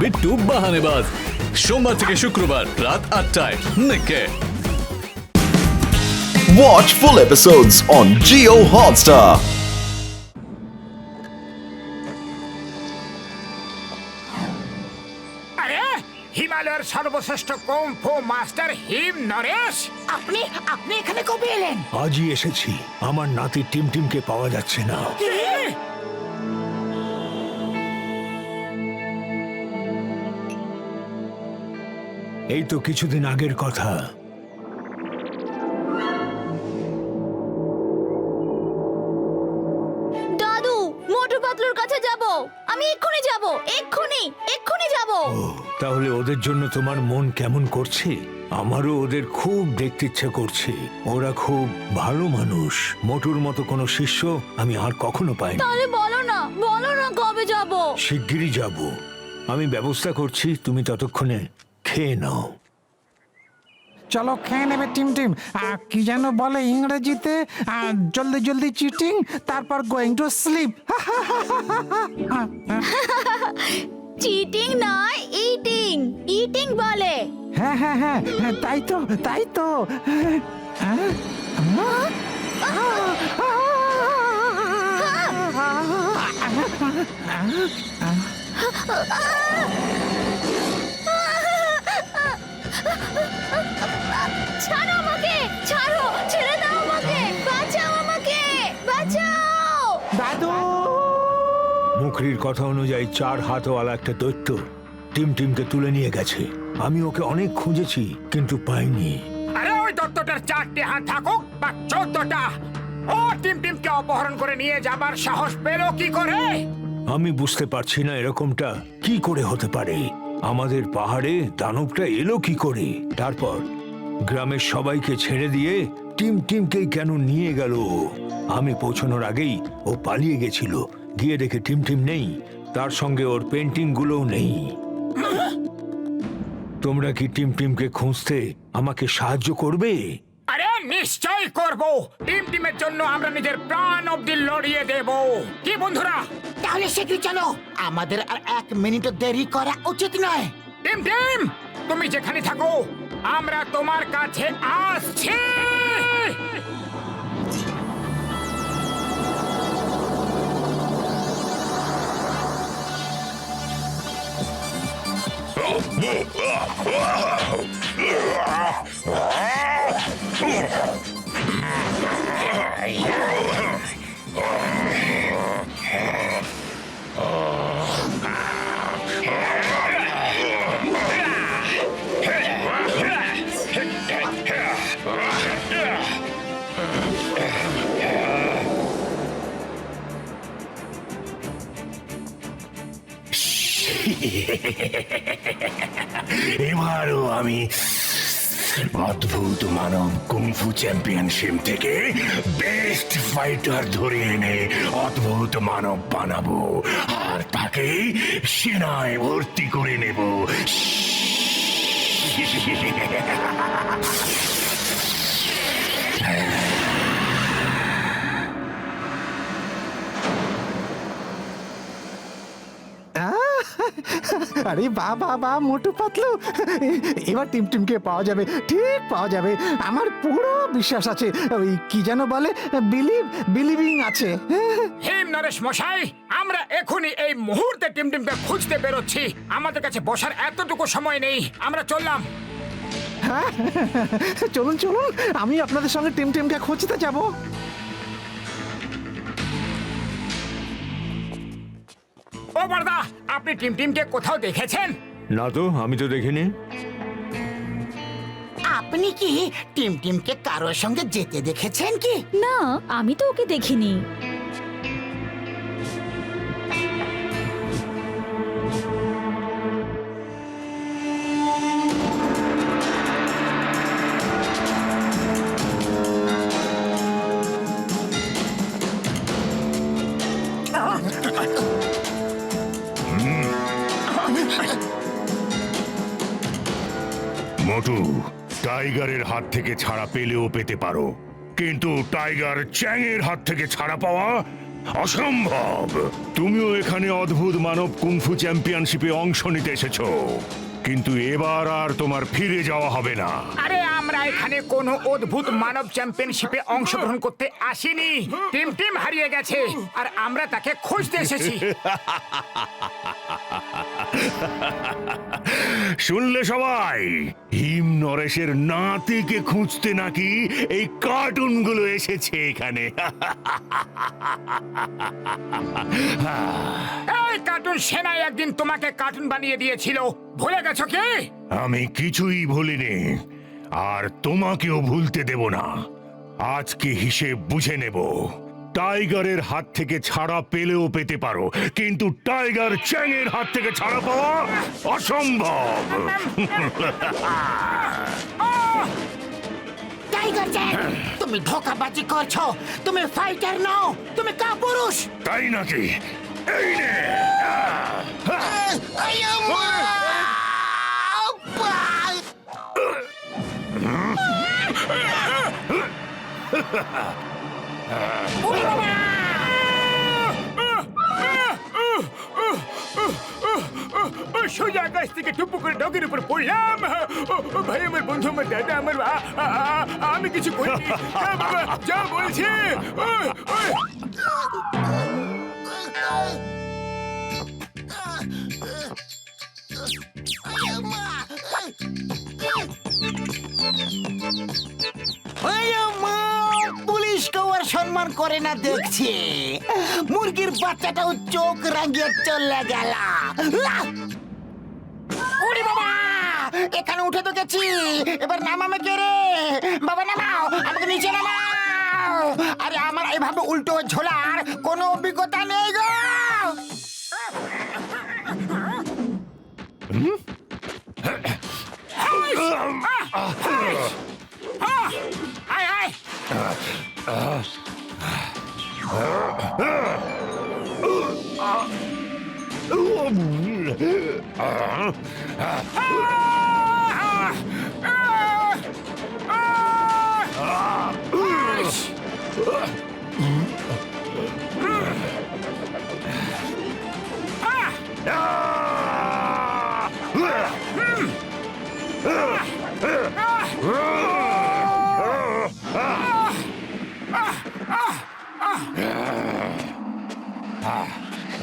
বিট্টু বাহানেবাজ সোমবার থেকে শুক্রবার রাত আটটায় নিকে। Watch full episodes on Geo Hotstar. আরে হিমালয়ের সর্বশ্রেষ্ঠ কুম্ফু মাস্টার হিম নরেশ। আপনি আপনি এখানে কবে এলেন? আজই এসেছি। আমার নাতি টিম টিমকে পাওয়া যাচ্ছে না। এই তো কিছুদিন আগের কথা। দাদু মোটু পাতলুর কাছে যাব। আমি এক্ষুনি যাব এক্ষুনি এক্ষুনি যাব। তাহলে ওদের জন্য তোমার মন কেমন করছে? আমারও ওদের খুব দেখতে ইচ্ছে করছে। ওরা খুব ভালো মানুষ। মোটুর মতো কোনো শিষ্য আমি আর কখনো পাইনি। তাহলে বলো না বলো না কবে যাব। শিগগিরই যাব। আমি ব্যবস্থা করছি তুমি ততক্ষণে খেয়ে নাও চলো খেয়ে নেবে টিম টিম কি যেন বলে ইংরেজিতে জলদি জলদি চিটিং তারপর গোয়িং টু স্লিপ চিটিং নয় ইটিং ইটিং বলে হ্যাঁ হ্যাঁ হ্যাঁ হ্যাঁ, তাই তো তাই তো হ্যাঁ? দাদু মুখরির কথা অনুযায়ী চার হাতওয়ালা একটা দৈত্য টিম টিমকে তুলে নিয়ে গেছে। আমি ওকে অনেক খুঁজেছি কিন্তু পাইনি। আরে ওই দত্তটার চারটে হাত থাকুক বা চোদ্দটা। ও টিম টিমকে অপহরণ করে নিয়ে যাবার সাহস পেল কি করে? আমি বুঝতে পারছি না এরকমটা কি করে হতে পারে। আমাদের পাহাড়ে দানবটা এলো কি করে? তারপর গ্রামের সবাইকে ছেড়ে দিয়ে টিম টিমকেই কেন নিয়ে গেল? আমি পৌঁছানোর আগেই ও পালিয়ে গেছিল। গিয়ে দেখে টিম টিম নেই। তার সঙ্গে ওর পেন্টিং গুলোও নেই। তোমরা কি টিম টিমকে খুঁজতে আমাকে সাহায্য করবে? আরে নিশ্চয় করব। টিম টিমের জন্য আমরা নিজের প্রাণ অব্দি লড়িয়ে দেব। কি বন্ধুরা? তাহলে সে কি চলো আমাদের আর এক মিনিটও দেরি করা উচিত নয়। টিম টিম তুমি যেখানে থাকো আমরা তোমার কাছে আসছি। Oh. এবারও আমি অদ্ভুত মানব কুংফু চ্যাম্পিয়নশিপ থেকে বেস্ট ফাইটার ধরে এনে অদ্ভুত মানব বানাবো। আর তাকে সেনায় ভর্তি করে নেব। আরে বা বা বা মোটু পাতলু। এবার টিম টিমকে পাওয়া যাবে ঠিক পাওয়া যাবে। আমার পুরো বিশ্বাস আছে ওই কি যেন বলে বিলিভ বিলিভিং আছে। হিম নরেশ মশাই আমরা এখনই এই মুহূর্তে টিম টিমকে খুঁজতে বেরোচ্ছি। আমাদের কাছে বসার এতটুকু সময় নেই আমরা চললাম। চলুন চলুন আমি আপনাদের সঙ্গে টিম টিমকে খুঁজতে যাব। ও বর্দা আপনি টিমটিমকে কোথাও দেখেছেন? না তো আমি তো দেখিনি। আপনি কি টিমটিমকে কারোর সঙ্গে যেতে দেখেছেন কি? না আমি তো ওকে দেখিনি। মোটু টাইগারের হাত থেকে ছাড়া পেলেও পেতে পারো। কিন্তু টাইগার চ্যাংয়ের হাত থেকে ছাড়া পাওয়া অসম্ভব। তুমিও এখানে অদ্ভুত মানব কুংফু চ্যাম্পিয়নশিপে অংশ নিতে এসেছ। কিন্তু এবার আর তোমার ফিরে যাওয়া হবে না। আরে আমরা এখানে কোনো অদ্ভুত মানব চ্যাম্পিয়নশিপে অংশগ্রহণ করতে আসিনি। টিম টিম হারিয়ে গেছে আর আমরা তাকে খুঁজতে এসেছি। শুনলে সবাই হিম নরেশের নাতিকে খুঁজতে নাকি এই কার্টুনগুলো এসেছে এখানে। এই কার্টুন সেনাই একদিন তোমাকে কার্টুন বানিয়ে দিয়েছিল। ভুলে গেছো কি? আমি কিছুই ভুলিনি আর তোমাকেও ভুলতে দেব না। আজকে হিসেব বুঝে নেব। টাইগারের হাত থেকে ছাড়া পেলেও পেতে পারো। কিন্তু টাইগার চ্যাংয়ের হাত থেকে ছাড়া পাওয়া অসম্ভব। টাইগার জ্যাক তুমি ধোকাবাজি করছ তুমি ফাইটার নও তুমি কাপুরুষ। তাই নাকি? এই নে। সোজা গাছ থেকে টুপু করে ডগের উপর পড়লাম ও, ও, ভাই আমার বন্ধু আমার দাদা আমার আ- আ- আ- আমি কিছু করিনি আ, বাবা, যা বলছে সম্মান করে না দেখছি। মুরগির বাচ্চাটাও চোখ রাঙিয়ে চলে গেল। এখানে উঠে তো গেছি। এবার নামামে কে রে? বাবা, নামাও! আমাকে নিচে নামাও! আরে আমার এভাবে উল্টো ঝোলার কোনো অভিজ্ঞতা নেই।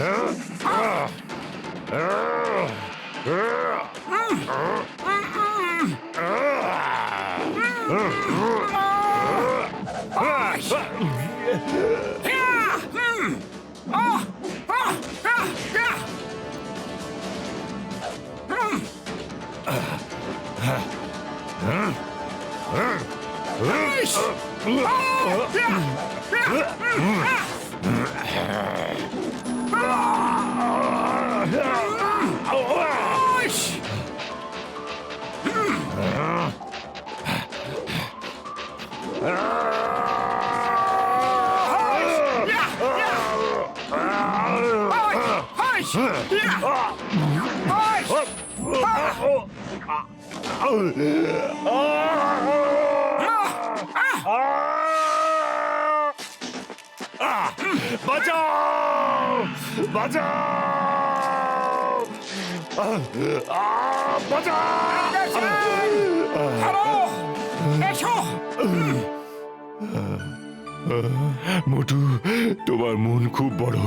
বাঁচাও মোটু তোমার মন খুব বড়।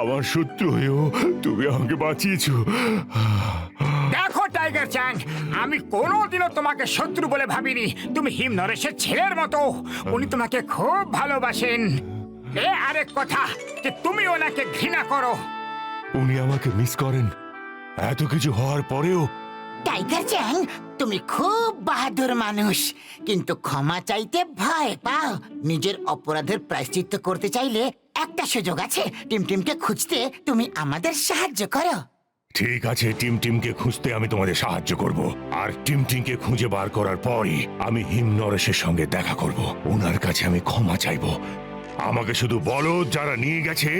আমার শত্রু হয়েও তুমি আমাকে বাঁচিয়েছো। টাইগার চ্যাং আমি কোনোদিনও তোমাকে শত্রু বলে ভাবিনি। তুমি হিম নরেশের ছেলের মতো। উনি তোমাকে খুব ভালোবাসেন। এ আরেক কথা যে তুমি ওনাকে ঘৃণা করো। উনি আমাকে মিস করেন। এত কিছু হওয়ার পরেও টাইগার চ্যাং তুমি খুব বাহাদুর মানুষ। কিন্তু ক্ষমা চাইতে ভয় পাও। নিজের অপরাধের প্রায়শ্চিত্ত করতে চাইলে একটা সুযোগ আছে। টিম টিমকে খুঁজতে তুমি আমাদের সাহায্য করো। ঠিক আছে টিম টিমকে খুঁজতে আমি তোমাদের সাহায্য করব। আর টিম টিমকে খুঁজে বার করার পরই আমি হিম নরেশের সঙ্গে দেখা করব। ওনার কাছে আমি ক্ষমা চাইব। আমাকে শুধু বলো যারা নিয়ে গেছে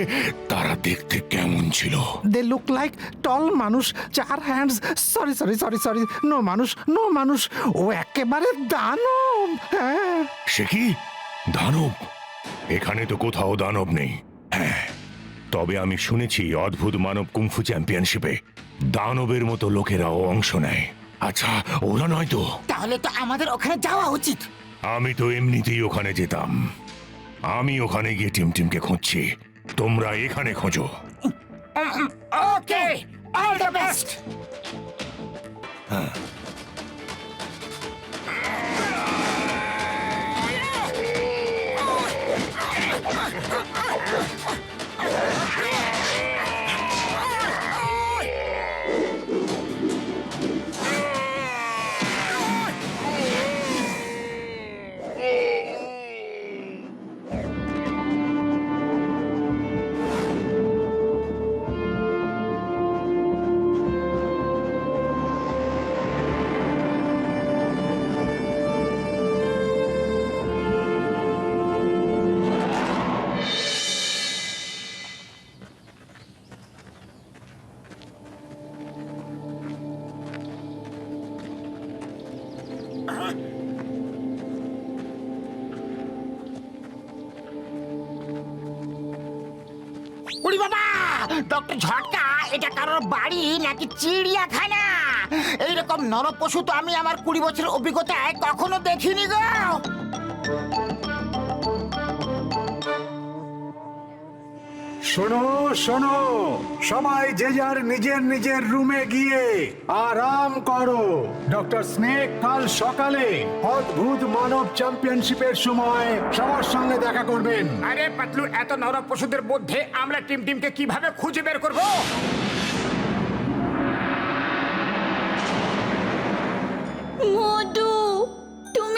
তারা দেখতে কেমন ছিল। দে লুক লাইক টল মানুষ চার hands sorry sorry sorry sorry no মানুষ নো মানুষ। ও একেবারে দানব হ্যাঁ। সে কি? দানব? এখানে তো কোথাও দানব নেই। হ্যাঁ। তবে আমি শুনেছি অদ্ভুত মানব কুংফু চ্যাম্পিয়নশিপে দানবের মতো লোকেরাও অংশ নেয়। আচ্ছা ওরা নয় তো? তাহলে তো আমাদের ওখানে যাওয়া উচিত। আমি তো এমনিতেই ওখানে যেতাম। আমি ওখানে গিয়ে টিম টিমকে খুঁজছি। তোমরা এখানে খোঁজো। ওকে অল দ্য বেস্ট উড়ি ডক্টর ঝটকা, এটা কারোর বাড়ি নাকি চিড়িয়াখানা? এইরকম নরপশু তো আমি আমার কুড়ি বছরের অভিজ্ঞতায় কখনো দেখিনি গো। শোনো শোনো। সবাই যে যার নিজের নিজের রুমে গিয়ে আরাম করো। ডক্টর স্নেক কাল সকালে অদ্ভুত মানব চ্যাম্পিয়নশিপের সময় সবার সঙ্গে দেখা করবেন। আরে পাতলু, এত নরম পশুদের মধ্যে আমরা টিম টিমকে কীভাবে খুঁজে বের করব?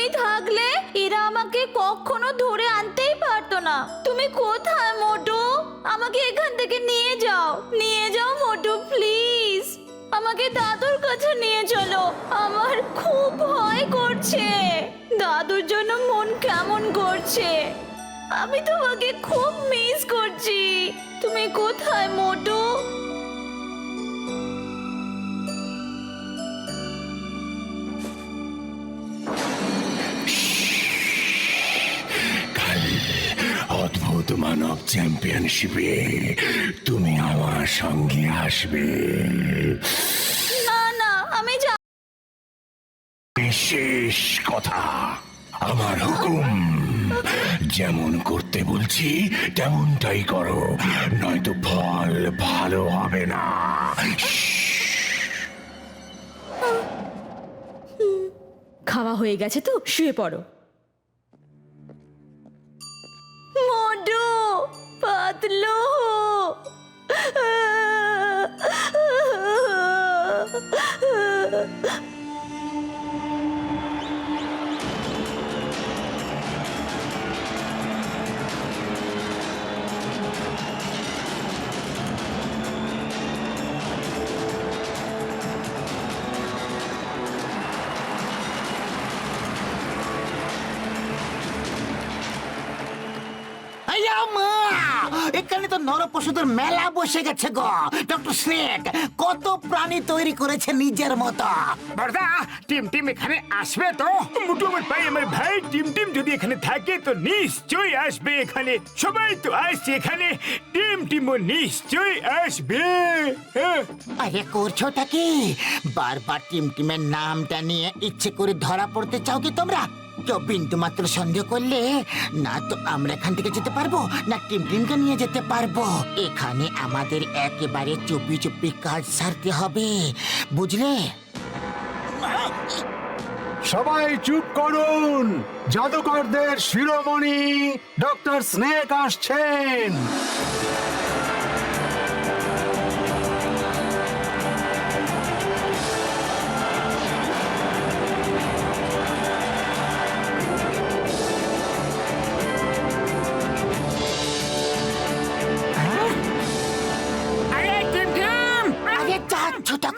থাকলে এরা আমাকে কখনো ধরে আনতেই পারতো না। তুমি কোথায়, মোটু? আমাকে এখান থেকে নিয়ে যাও। নিয়ে যাও, মোটু, প্লিজ। আমাকে দাদুর কাছে নিয়ে চলো। আমার খুব ভয় করছে। দাদুর জন্য মন কেমন করছে? আমি তোমাকে খুব মিস করছি। তুমি কোথায়, মোটু? অদ্ভুত মানব চ্যাম্পিয়নশিপে তুমি আমার সঙ্গে আসবে। না না আমি যা শেষ কথা। আমার হুকুম। যেমন করতে বলছি তেমনটাই করো। নয়তো ফল ভালো হবে না। খাওয়া হয়ে গেছে তো শুয়ে পড়ো। পাতলু আইয়া এখানে তো নরপশুদের মেলা বসে গেছে গো। ডক্টর স্নেক কত প্রাণী তৈরি করেছে নিজের মতো। বর্দা টিম টিম এখানে আসবে তো? মুটু আমার ভাই আমার ভাই টিম টিম যদি এখানে থাকে তো নিশ্চয়ই আসবে এখানে। সবাই তো আসছে এখানে। টিম টিমও নিশ্চয়ই আসবে। হ্যাঁ। আরে করছোটা কি? বারবার টিম টিমের নামটা নিয়ে ইচ্ছে করে ধরা পড়তে চাও কি তোমরা? কেউ বিন্দু মাত্র সন্দেহ করলে না তো আমরা এখান থেকে যেতে পারব, না টিম টিমকে নিয়ে যেতে পারব। এখানে আমাদের একেবারে চুপি চুপি কাজ সারতে হবে, বুঝলে? সবাই চুপ করুন। জাদুকরদের শিরোমণি ডক্টর স্নেক আসছেন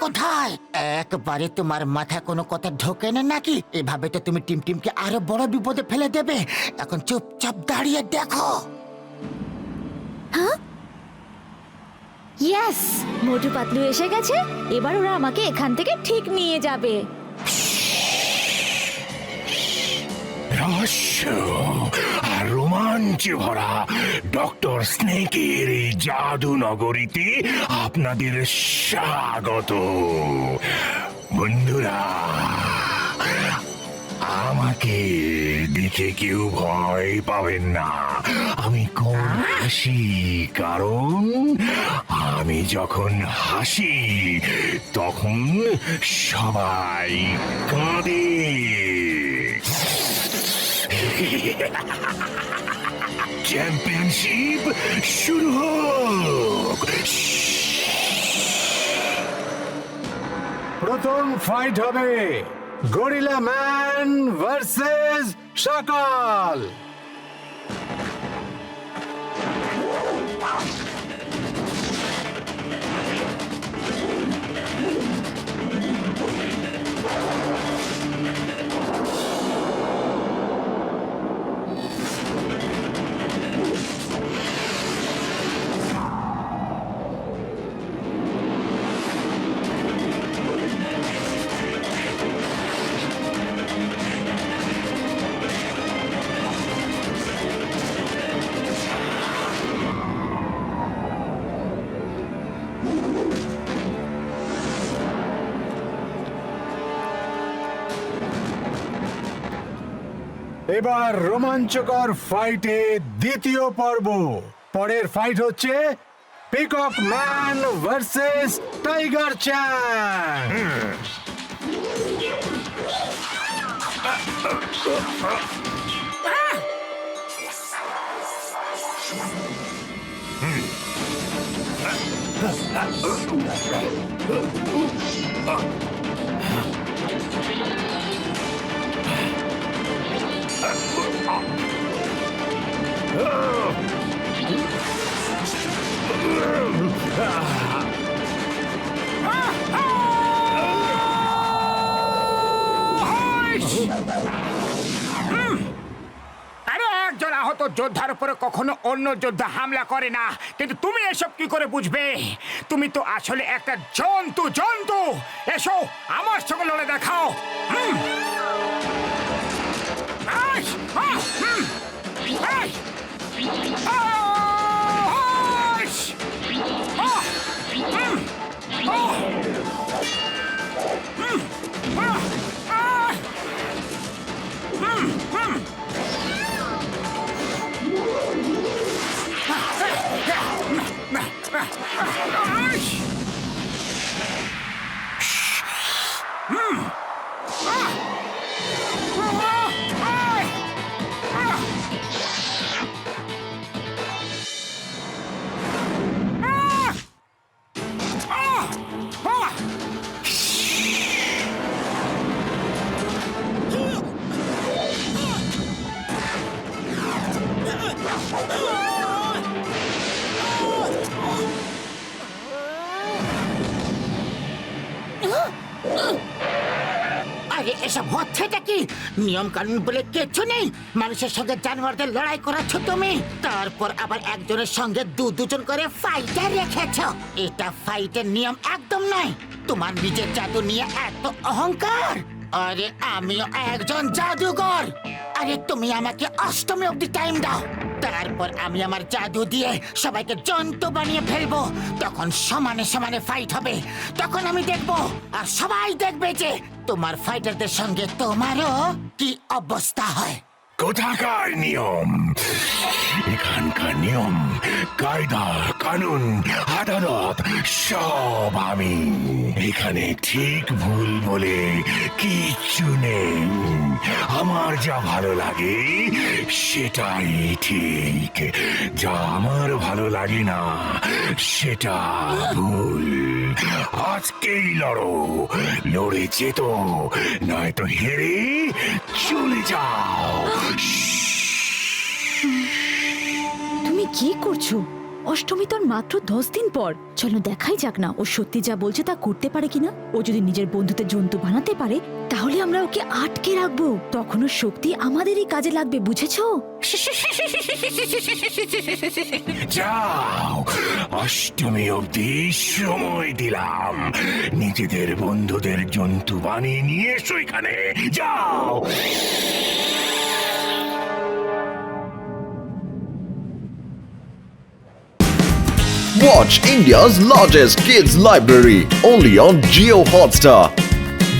কোথায়? একবারে তোমার মাথা কোনো কথা ঢোকে না নাকি? এভাবে তো তুমি টিম টিমকে আরও বড় বিপদে ফেলে দেবে। এখন চুপচাপ দাঁড়িয়ে দেখো। ইয়েস মোটু পাতলু এসে গেছে। এবার ওরা আমাকে এখান থেকে ঠিক নিয়ে যাবে। রহস্য আর রোমাঞ্চে ভরা ডক্টর স্নেকের এই জাদু নগরীতে আপনাদের স্বাগত। বন্ধুরা, আমাকে দেখে কেউ ভয় পাবেন না। আমি কোন হাসি, কারণ আমি যখন হাসি, তখন সবাই কাঁদে। চ্যাম্পিয়নশিপ শুরু হোক। প্রথম ফাইট হবে গরিলা ম্যান ভার্সেস সকাল এবার রোমাঞ্চকর ফাইটে দ্বিতীয় পর্ব। পরের ফাইট হচ্ছে peacock man versus tiger Chan আরে একজন আহত যোদ্ধার উপরে কখনো অন্য যোদ্ধা হামলা করে না। কিন্তু তুমি এসব কি করে বুঝবে? তুমি তো আসলে একটা জন্তু জন্তু! এসো, আমার সঙ্গে লড়ে দেখাও। হুম। Hmm. আরে, এসব হচ্ছেটা কি? নিয়ম কানুন বলে কিচ্ছু নেই। মানুষের সঙ্গে জানোয়ারদের লড়াই করাচ্ছ তুমি। তারপর আবার একজনের সঙ্গে দু দুজন করে ফাইটার রেখেছ। এটা ফাইটের নিয়ম একদম নয়। তোমার নিজের জাদু নিয়ে এত অহংকার। আরে, আমিও একজন জাদুকর আরে, তুমি আমাকে অষ্টমী অব্দি টাইম দাও। তারপর আমি আমার জাদু দিয়ে সবাইকে জন্তু বানিয়ে ফেলব। তখন সমানে সমানে ফাইট হবে। তখন আমি দেখব, আর সবাই দেখবে যে তোমার ফাইটারদের সঙ্গে তোমারও কি অবস্থা হয়। কোথাকার নিয়ম? এখানকার নিয়ম, কায়দা, কানুন, আদালত, সব আমি। এখানে ঠিক ভুল বলে কিচ্ছু নেই। আমার যা ভালো লাগে, সেটাই ঠিক। যা আমার ভালো লাগে না, সেটা ভুল। আজকেই লড়ো। লড়ে যেত, নয়তো হেরে চলে যাও। তুমি কি করছ? অষ্টমী তোর মাত্র দশ দিন পর। চলো দেখাই যাক না, ও সত্যি যা বলছে তা করতে পারে কিনা? ও যদি নিজের বন্ধুতে জন্তু বানাতে পারে আমরা ওকে আটকে রাখব। তখন ওর শক্তি আমাদেরই কাজে লাগবে বুঝেছ? যাও অষ্টমী অবধি সময় দিলাম। নিজেদের বন্ধুদের জন্তু বানিয়ে নিয়ে এসো এখানে। যাও। Watch India's largest kids library only on Geo Hotstar.